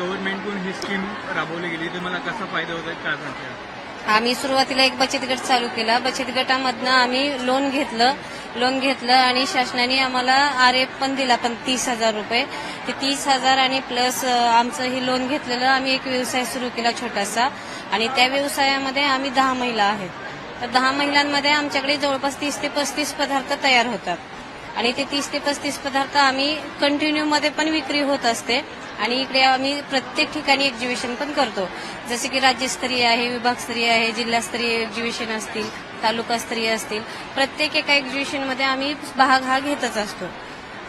गव्हर्नमेंटकडून ही scheme राबवली गेली. तुम्हाला कसा फायदा होत आहे काय सांगता आम्ही सुरुवातीला एक बचत गट चालू केला. बचत गटामधनं आम्ही लोन घेतलं. लोन घेतलं आणि शासनाने आम्हाला आर एफ पण दिला पण तीस हजार रुपये. ते तीस हजार आणि प्लस आमचं हे लोन घेतलेलं आम्ही एक व्यवसाय सुरू केला छोटासा. आणि त्या व्यवसायामध्ये आम्ही दहा महिला आहेत. तर दहा महिलांमध्ये आमच्याकडे जवळपास तीस ते पस्तीस पदार्थ तयार होतात. आणि ते तीस ते पस्तीस पदार्थ आम्ही कंटिन्यू मध्ये पण विक्री होत असते. आणि इकडे आम्ही प्रत्येक ठिकाणी एक्झिबिशन पण करतो. जसे की राज्यस्तरीय आहे विभागस्तरीय आहे जिल्हास्तरीय एक्झिबिशन असतील तालुकास्तरीय असतील. प्रत्येक एका एक्झिबिशनमध्ये आम्ही भाग हा घेतच असतो.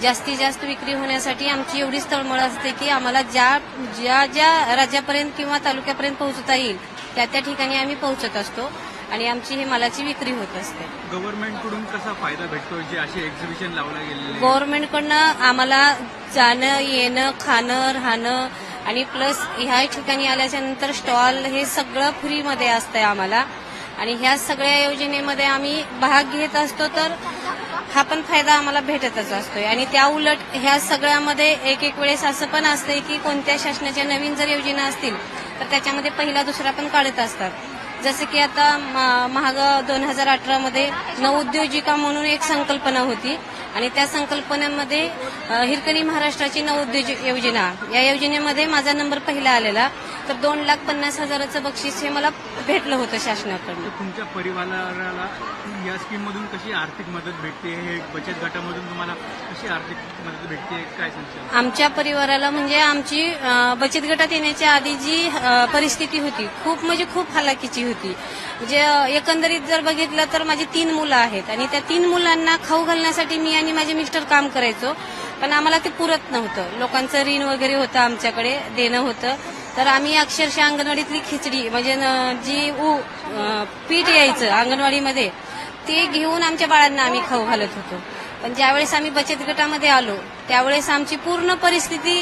जास्तीत जास्त विक्री होण्यासाठी आमची एवढीच तळमळ असते की आम्हाला ज्या ज्या ज्या राज्यापर्यंत किंवा तालुक्यापर्यंत पोहोचता येईल त्या त्या ठिकाणी आम्ही पोहोचत असतो. आणि आमची ही मालाची विक्री होत असते. गव्हर्नमेंटकडून कसा फायदा भेटतो जे असे एक्झिबिशन लावले गेलेले गव्हर्नमेंटकडनं आम्हाला जाणं येणं खाणं राहणं आणि प्लस ह्या ठिकाणी आल्याच्यानंतर स्टॉल हे सगळं फ्रीमध्ये असतंय आम्हाला. आणि ह्या सगळ्या योजनेमध्ये आम्ही भाग घेत असतो तर हा पण फायदा आम्हाला भेटतच असतोय. आणि त्या उलट ह्या सगळ्यामध्ये एक एक वेळेस असं पण असतंय की कोणत्या शासनाच्या नवीन जर योजना असतील तर त्याच्यामध्ये पहिला दुसरा पण काढत असतात. जसं की आता महाग दोन हजार अठरामध्ये नवउद्योजिका म्हणून एक संकल्पना होती. आणि त्या संकल्पनेमध्ये हिरकणी महाराष्ट्राची नवउद्योजिक योजना. या योजनेमध्ये माझा नंबर पहिला आलेला. तर दोन लाख पन्नास हजाराचं बक्षीस हे मला भेटलं होतं शासनाकडून. तुमच्या परिवाराला या स्कीम मधून कशी आर्थिक मदत भेटते? हे बचत गटामधून तुम्हाला कशी आर्थिक मदत भेटते? काय सांगता आमच्या परिवाराला म्हणजे आमची बचत गटात येण्याच्या आधी जी परिस्थिती होती खूप म्हणजे खूप हालाकीची होती. म्हणजे एकंदरीत जर बघितलं तर माझी तीन मुलं आहेत आणि त्या तीन मुलांना खाऊ घालण्यासाठी मी आणि माझे मिस्टर काम करायचो. पण आम्हाला ते पुरत नव्हतं. लोकांचं ऋण वगैरे होतं आमच्याकडे देणं होतं. तर आम्ही अक्षरशः अंगणवाडीतली खिचडी म्हणजे न- जी ऊ पीठ यायचं अंगणवाडीमध्ये. ते घेऊन आमच्या बाळांना आम्ही खाऊ घालत होतो. पण ज्यावेळेस आम्ही बचत गटामध्ये आलो त्यावेळेस आमची पूर्ण परिस्थिती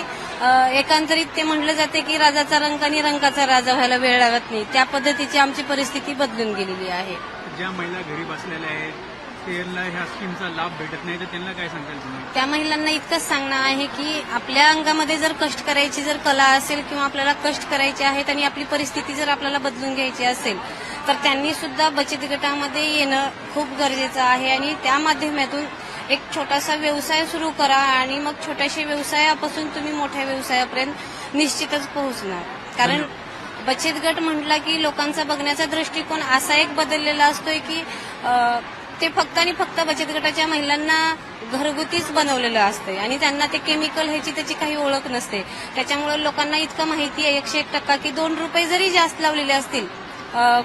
एकांतरित ते म्हटलं जाते की राजाचा रंग आणि रंगाचा राजा व्हायला वेळ लागत नाही. त्या पद्धतीची आमची परिस्थिती बदलून गेलेली आहे. ज्या महिला घरी बसलेल्या आहेत ह्या स्कीमचा लाभ भेटत नाही तर त्यांना काय सांगाल तुम्ही? त्या महिलांना इतकंच सांगणं आहे की आपल्या अंगामध्ये जर कष्ट करायची जर कला असेल किंवा आपल्याला कष्ट करायचे आहेत आणि आपली परिस्थिती जर आपल्याला बदलून घ्यायची असेल तर त्यांनी सुद्धा बचत गटामध्ये येणं खूप गरजेचं आहे आणि त्या माध्यमातून एक छोटासा व्यवसाय सुरू करा आणि मग छोट्याशा व्यवसायापासून तुम्ही मोठ्या व्यवसायापर्यंत निश्चितच पोहोचणार. कारण बचत गट म्हटला की लोकांचा बघण्याचा दृष्टिकोन असा एक बदललेला असतोय की अ, ते फक्त आणि फक्त बचत गटाच्या महिलांना घरगुतीच बनवलेलं असते आणि त्यांना ते केमिकल ह्याची त्याची काही ओळख नसते. त्याच्यामुळे लोकांना इतकं माहिती आहे एकशे एक टक्का की दोन रुपये जरी जास्त लावलेले असतील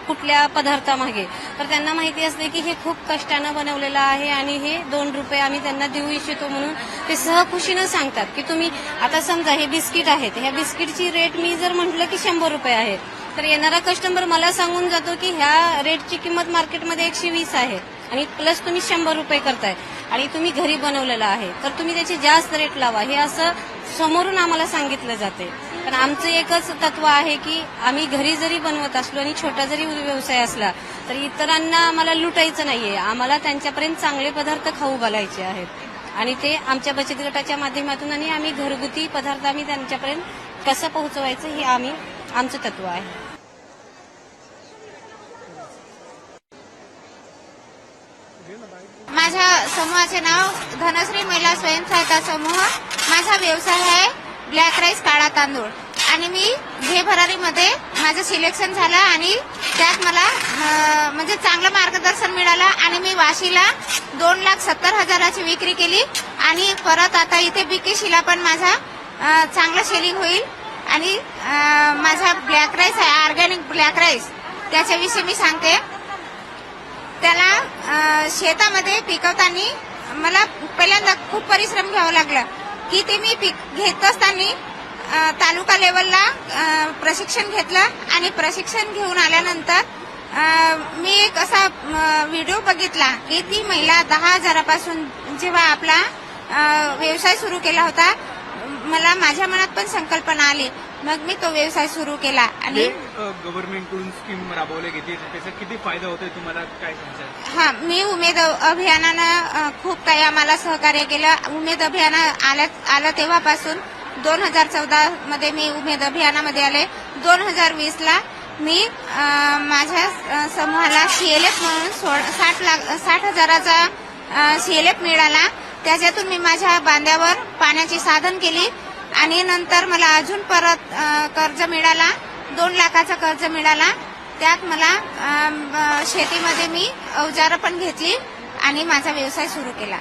कुठल्या पदार्थामागे. तर त्यांना माहिती असते की हे खूप कष्टानं बनवलेलं आहे आणि हे दोन रुपये आम्ही त्यांना देऊ इच्छितो म्हणून ते सहखुशीनं सांगतात की तुम्ही आता समजा हे बिस्किट आहेत ह्या बिस्किटची रेट मी जर म्हटलं की शंभर रुपये आहे तर येणारा कस्टमर मला सांगून जातो की ह्या रेटची किंमत मार्केटमध्ये एकशे वीस आहे आणि प्लस तुम्ही शंभर रुपये करताय आणि तुम्ही घरी बनवलेलं आहे तर तुम्ही त्याची जास्त रेट लावा. हे असं समोरून आम्हाला सांगितलं जाते. पण आमचं एकच तत्व आहे की आम्ही घरी जरी बनवत असलो आणि छोटा जरी व्यवसाय असला तरी इतरांना आम्हाला लुटायचं नाहीये. आम्हाला त्यांच्यापर्यंत चांगले पदार्थ खाऊ घालायचे आहेत. आणि ते आमच्या बचत गटाच्या माध्यमातून आणि आम्ही घरगुती पदार्थ आम्ही त्यांच्यापर्यंत कसं पोहोचवायचं हे आम्ही आमचं तत्व आहे. माझ्या समूहाचे नाव धनश्री महिला स्वयंसहायता समूह. माझा व्यवसाय आहे ब्लॅक राईस काळा तांदूळ. आणि मी घे भरारीमध्ये माझं सिलेक्शन झालं आणि त्यात मला म्हणजे चांगलं मार्गदर्शन मिळालं आणि मी वाशीला दोन लाख सत्तर हजाराची विक्री केली. आणि परत आता इथे बिकेशीला पण माझा चांगलं सेलिंग होईल. आणि माझा ब्लॅक राईस आहे ऑर्गॅनिक ब्लॅक राईस त्याच्याविषयी मी सांगते. त्याला शेतामध्ये पिकवताना मला पहिल्यांदा खूप परिश्रम घ्यावं लागलं. की ते मी पीक घेत असताना तालुका लेवलला प्रशिक्षण घेतलं आणि प्रशिक्षण घेऊन आल्यानंतर मी एक असा व्हिडिओ बघितला की ती महिला दहा हजारापासून जेव्हा आपला व्यवसाय सुरू केला होता मला माझ्या मनात पण संकल्पना आली. मग मी तो व्यवसाय सुरू केला आणि गव्हर्नमेंटकडून स्कीम राबवली गेली त्याचा किती फायदा होतोय तुम्हाला काय हा मी उमेद अभियानानं खूप काही आम्हाला सहकार्य केलं. उमेद अभियान आलं आलं तेव्हापासून दोन हजार चौदा मध्ये मी उमेद अभियानामध्ये आले. दोन हजार वीस ला मी माझ्या समूहाला सीएलएफ म्हणून साठ लाख साठ हजाराचा सीएलएफ मिळाला. त्याच्यातून मी माझ्या बांध्यावर पाण्याची साधन केली. आणि नंतर मला अजून परत कर्ज मिळाला दोन लाखाचा कर्ज मिळाला. त्यात मला शेतीमध्ये मी अवजारं पण घेतली आणि माझा व्यवसाय सुरू केला.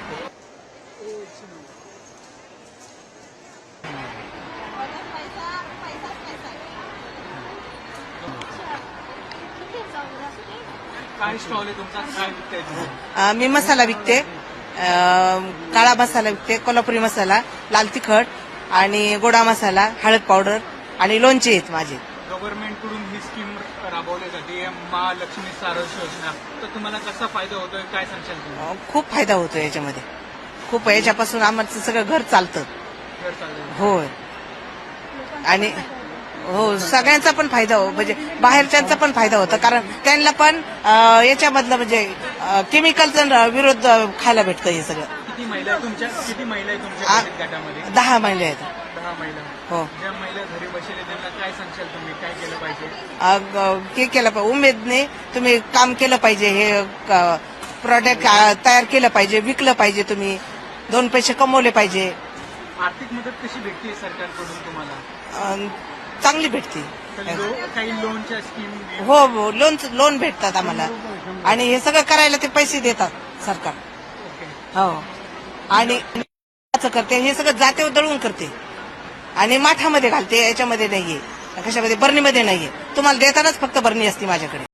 मी मसाला विकते. काळा मसाला विकते कोल्हापुरी मसाला लाल तिखट आणि गोडा मसाला हळद पावडर आणि लोणचे आहेत माझे. गव्हर्नमेंटकडून ही स्कीम राबवली जाते. महालक्ष्मी सारस योजना. तर तुम्हाला कसा फायदा होतोय? काय सांगशाल तुम्ही? अ, खूप फायदा होतो याच्यामध्ये. खूप याच्यापासून आम्हाला सगळं घर चालतं. घर चाललंय. होय. आणि हो सगळ्यांचा पण फायदा हो. म्हणजे बाहेरच्यांचा पण फायदा होता. कारण त्यांना पण अ, याच्यामधलं म्हणजे केमिकलचा विरोध अ, खायला भेटतं हे सगळं. किती महिला आहे तुमच्या? किती महिला आहे तुमच्या आ- बचत गटामध्ये दहा महिने आहेत. दहा महिला. हो. ज्या महिला घरी बसले त्यांना काय सांगशाल तुम्ही? काय केलं पाहिजे? हे केलं पाहिजे उमेदने तुम्ही काम केलं पाहिजे हे प्रॉडक्ट तयार केलं पाहिजे विकलं पाहिजे तुम्ही. दोन पैसे कमवले पाहिजे. आर्थिक मदत कशी भेटते सरकारकडून तुम्हाला? चांगली भेटते. लो- काही लोनच्या स्कीम हो हो लोन लोन भेटतात आम्हाला. आणि हे सगळं करायला ते पैसे देतात सरकार. ओके हो. आणि असं करते हे सगळं जाते दळून करते. आणि माठामध्ये घालते याच्यामध्ये नाहीये. कशामध्ये? बरणीमध्ये नाहीये. तुम्हाला देतानाच फक्त बरणी असते माझ्याकडे.